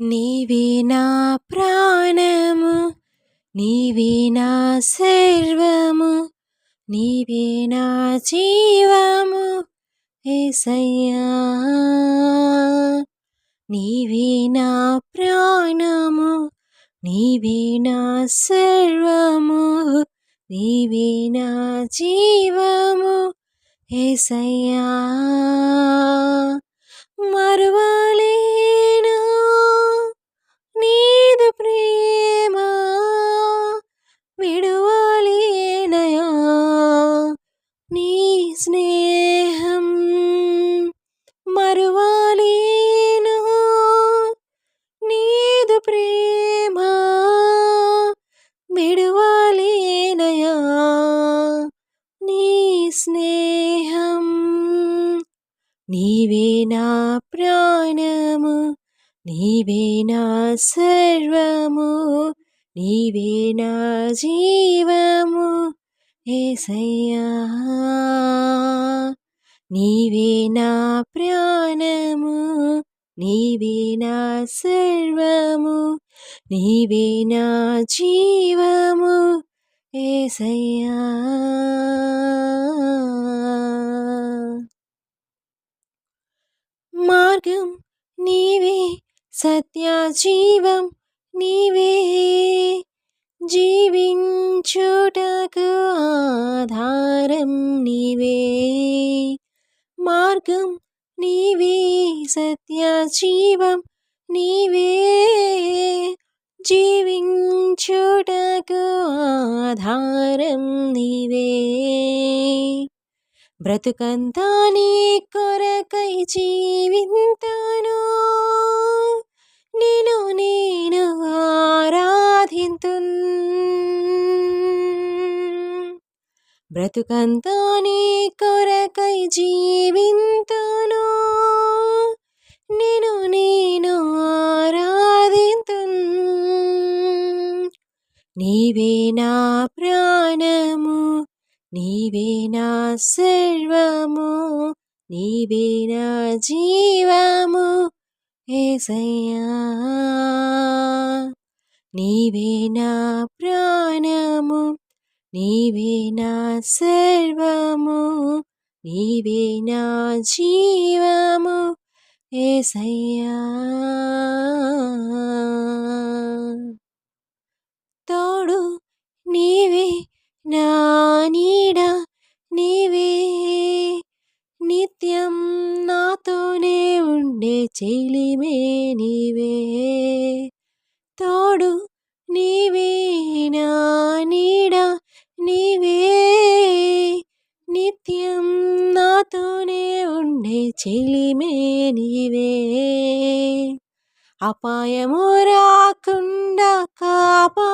నీవే నా ప్రాణము నీవే నా సర్వము నీవే నా జీవము ఏసయ్యా నీవే నా ప్రాణము నీవే నా సర్వము నీవే నా జీవము ఏసయ్యా స్నేహం మరువాలేను. నీదు ప్రేమ విడువాలేనయా. నీ స్నేహం నీవే నా ప్రాణము నీవే నా సర్వము నీవే నా జీవము. ఏసయ్యా. నీవే నా ప్రాణము నీవే నా సర్వము నీవే నా జీవము ఏసయ్యా. మార్గం నీవే సత్య జీవం నీవే జీవించుటకు ఆధారం నీవే. మార్గం నీవే సత్య జీవం నీవే జీవించుటకు ఆధారం నీవే. బ్రతుకంతా నీ కొరకై జీవింతాను. బ్రతుకంతా నీ కొరకై జీవింతును. నేను నేను ఆరాధింతు నీవే నా ప్రాణము నీవే నా సర్వము నీవే నా జీవము ఏసయ్యా. నీవే నా ప్రాణము నీవే నా సర్వము నీవే నా జీవము ఏసయ్యా. తోడు నీవే నా నీడ నీవే నిత్యం నాతోనే ఉండే చెలిమే నీవే. తోడు నీవే నా నీడ నీవే నిత్యం నాతోనే ఉండే చెలిమే నీవే అపాయము రాకుండా కాపా